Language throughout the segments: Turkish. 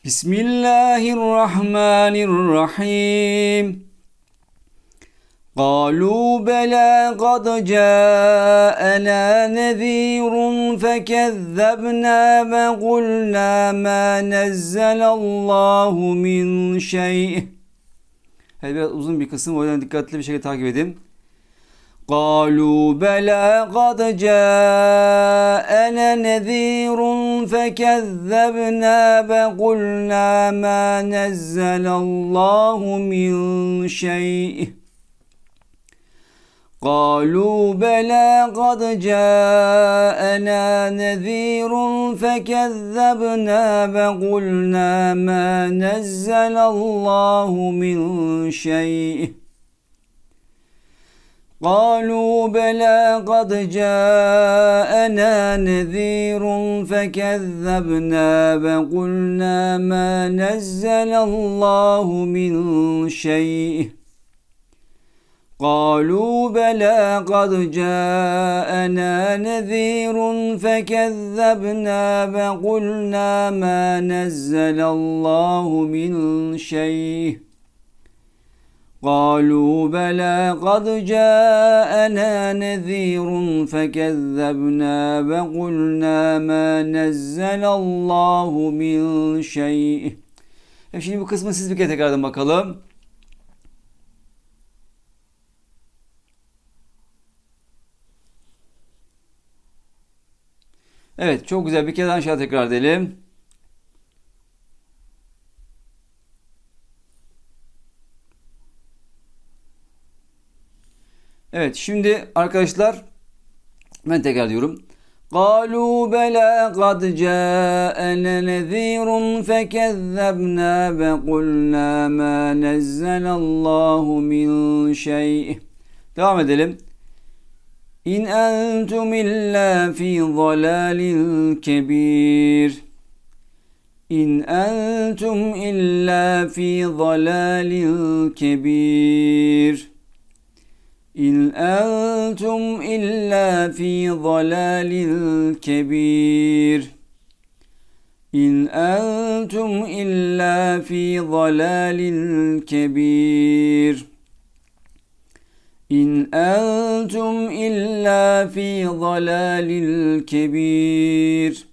بسم الله الرحمن الرحيم قالوا بلى قد جاءنا نذير فكذبنا وقلنا ما نزل الله من شيء Evet, biraz uzun bir kısım o yüzden dikkatli bir şekilde takip edin. قالوا بلى قد جاءنا نذير فكذبنا وقلنا ما نزل الله من شيء. قالوا بلى قد جاءنا نذير فكذبنا وقلنا ما نزل الله من شيء. قالوا بلى قد جاءنا نذير فكذبنا وقلنا ما نزل الله من شيء. قالوا بلى قد جاءنا نذير فكذبنا وقلنا ما نزل الله من شيء. قالوا بلى قد جاءنا نذير فكذبنا وقلنا ما نزل الله من شيء Evet, Şimdi bu kısmı siz bir kere tekrardan bakalım. Evet çok güzel bir kere daha aşağı tekrar edelim. Evet şimdi arkadaşlar ben tekrar diyorum. قالوا بلى قد جاءنا نذير فكذبنا وقلنا ما نزل الله من شيء Devam edelim. İn entum illa fi zalalin kebir. İn entum illa fi zalalin kebir. İn entum illa fi dalalil kebir. İn entum illa fi dalalil kebir. İn entum illa fi dalalil kebir.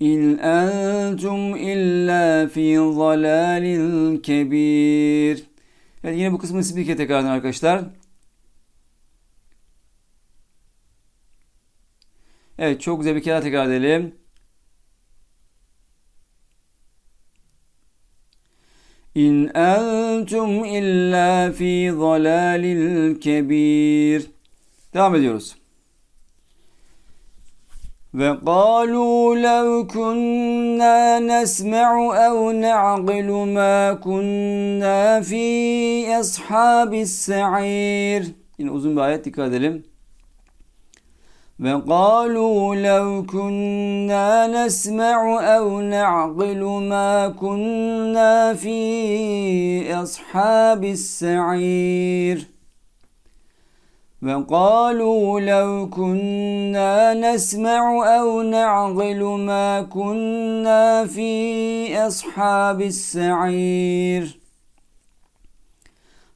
İn entum illa fi dalalil kebir. Yani yine bu kısmı sipike tekrardan arkadaşlar. Evet çok güzel bir kere tekrar edelim. İn entum illa fi zalalil kebir. Devam ediyoruz. Ve qalu lev kunna nesma'u ev na'qilu ma kunna fi ashabis sa'ir. Yine uzun bir ayet dikkat edelim. وقالوا لو كنا نسمع أو نعقل ما كنا في أصحاب السعير. وقالوا لو كنا نسمع أو نعقل ما كنا في أصحاب السعير.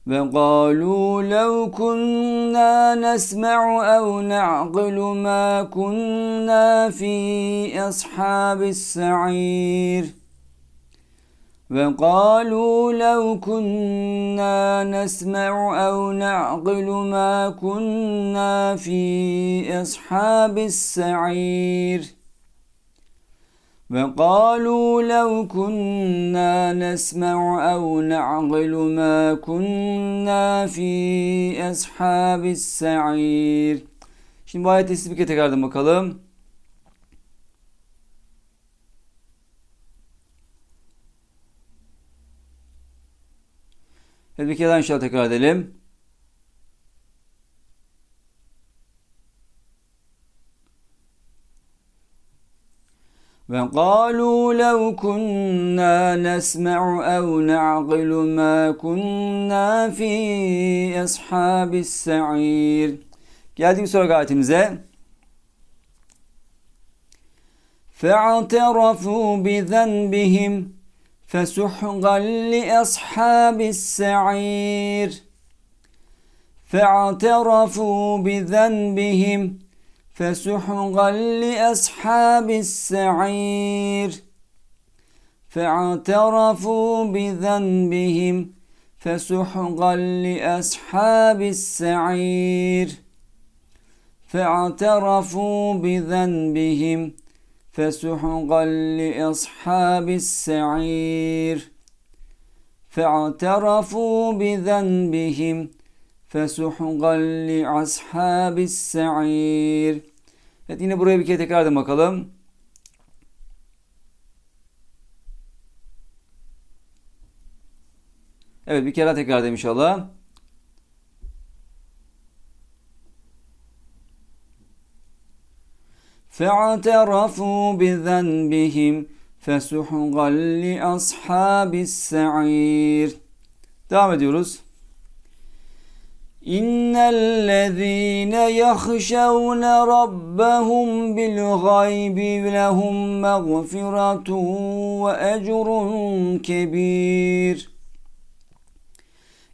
وقالوا لو كنا نسمع أو نعقل ما كنا في أصحاب السعير. وقالوا لو كنا نسمع أو نعقل ما كنا في أصحاب السعير. وقالوا لو كنا نسمع أو نعقل ما كنا في أصحاب السعير Şimdi bu ayeti siz bir kere tekrardan bakalım. Evet bir kere daha inşallah tekrar edelim. وقالوا لو كنا نسمع أو نعقل ما كنا في أصحاب السعير Geldik sonraki ayetimize. فاعترفوا بذنبهم فسحقا لأصحاب السعير فاعترفوا بذنبهم فسحقا لأصحاب السعير فاعترفوا بذنبهم فسحقا لأصحاب السعير فاعترفوا بذنبهم فسحقا لأصحاب السعير فاعترفوا بذنبهم فسحقا لأصحاب السعير Evet yine buraya bir kere tekrar edin bakalım. Evet bir kere daha tekrar edin inşallah. فاعترفوا بذنبهم فسحقا لأصحاب السعير Devam ediyoruz. إن الذين يخشون ربهم بالغيب لهم مغفرة وأجر كبير.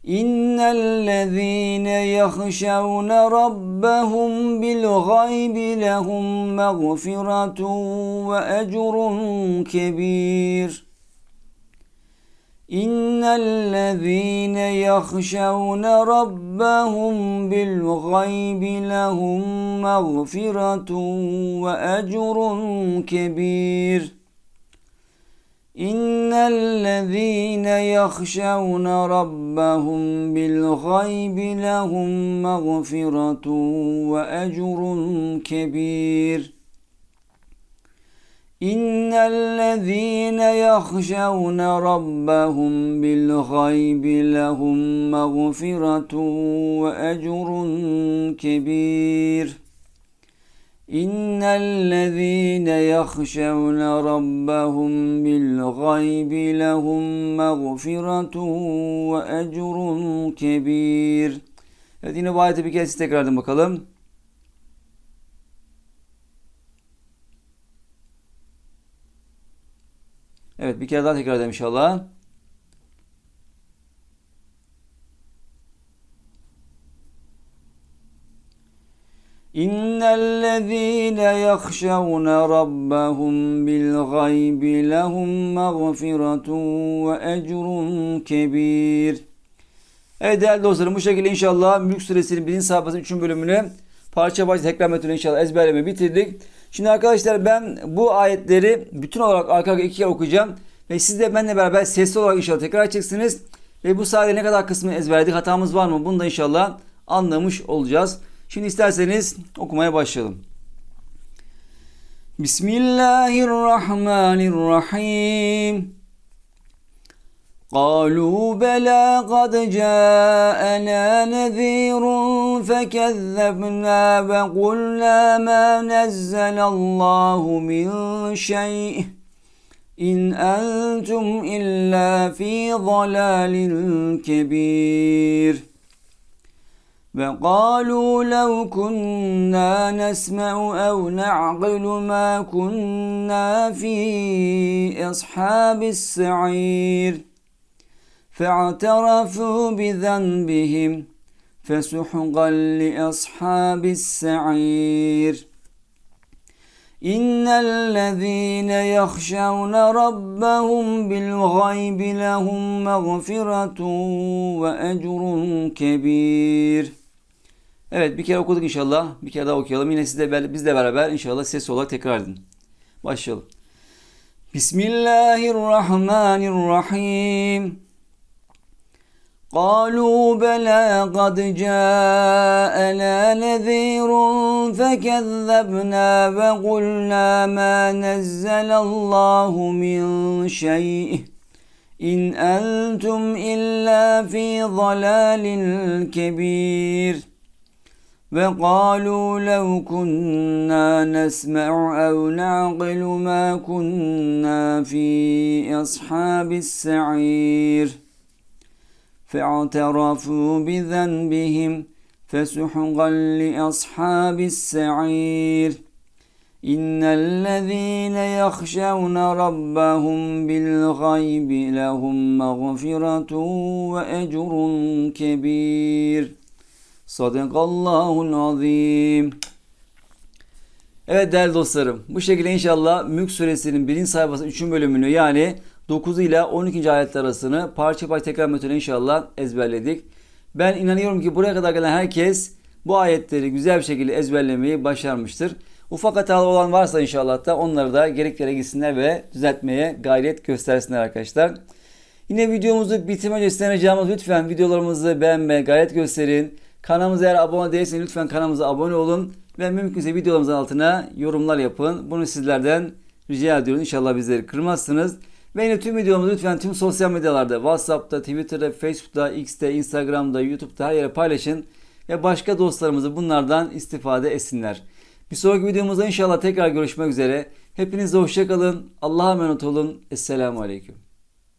إن الذين يخشون ربهم بالغيب لهم مغفرة وأجر كبير. إن الذين يخشون ربهم بالغيب لهم مغفرة وأجر كبير. إن الذين يخشون ربهم بالغيب لهم مغفرة وأجر كبير. إن الذين يخشون ربهم بالغيب لهم مغفرة وأجر كبير إن الذين يخشون ربهم بالغيب لهم مغفرة وأجر كبير Evet yine bu ayeti bir kez tekrar edin bakalım. Evet bir kere daha tekrar edelim inşallah. İnnellezîne yahşavne rabbahum bil gaybi lehum mağfiretun ve ecrun. Evet değerli dostlarım bu şekilde inşallah Mülk Suresinin 1. sayfasının 3. bölümünü parça parça tekrar metodunu inşallah ezberleme bitirdik. Şimdi arkadaşlar ben bu ayetleri bütün olarak arka arkaya iki kere okuyacağım. Ve siz de benimle beraber sesli olarak inşallah tekrar edeceksiniz. Ve bu sayede ne kadar kısmını ezberledik hatamız var mı bunu da inşallah anlamış olacağız. Şimdi isterseniz okumaya başlayalım. Bismillahirrahmanirrahim. قالوا بلى قد جاءنا نذير فكذبنا وقلنا ما نزل الله من شيء إن أنتم إلا في ضلال كبير. وقالوا لو كنا نسمع أو نعقل ما كنا في أصحاب السعير. فاعترفوا بذنبهم فسحقا لأصحاب السعير إن الذين يخشون ربهم بالغيب لهم مغفرة وأجر كبير Evet bir kere okuduk inşallah. Bir kere daha okuyalım. Yine siz de biz de beraber inşallah ses olarak tekrar edin. Başlayalım. Bismillahirrahmanirrahim. قالوا بلى قد جاءنا نذير فكذبنا وقلنا ما نزل الله من شيء. إن أنتم إلا في ضلال كبير. وقالوا لو كنا نسمع أو نعقل ما كنا في أصحاب السعير. فاعترفوا بذنبهم فسحقا لأصحاب السعير İnnellezîne yahşevne rabbahum bil gaybi lehum mağfiretun ve ecrun kebir. Sadakallahul azim. Evet değerli dostlarım bu şekilde inşallah Mülk suresinin 1. sayfasının 3. bölümünü yani 9 ile 12. ayetler arasını parça parça tekrar metoduyla inşallah ezberledik. Ben inanıyorum ki buraya kadar gelen herkes bu ayetleri güzel bir şekilde ezberlemeyi başarmıştır. Ufak hatalı olan varsa inşallah da onları da gerek yere gitsinler ve düzeltmeye gayret göstersinler arkadaşlar. Yine videomuzu bitirme öncesinde ricamız lütfen videolarımızı beğenmeye gayret gösterin. Kanalımıza eğer abone değilseniz lütfen kanalımıza abone olun. Ve mümkünse videolarımızın altına yorumlar yapın. Bunu sizlerden rica ediyorum. İnşallah bizleri kırmazsınız. Ve yine tüm videomuzu lütfen tüm sosyal medyalarda WhatsApp'ta, Twitter'da, Facebook'ta, X'te, Instagram'da, YouTube'da her yere paylaşın. Ve başka dostlarımızı bunlardan istifade etsinler. Bir sonraki videomuzda inşallah tekrar görüşmek üzere. Hepinize hoşçakalın. Allah'a emanet olun. Esselamu Aleyküm.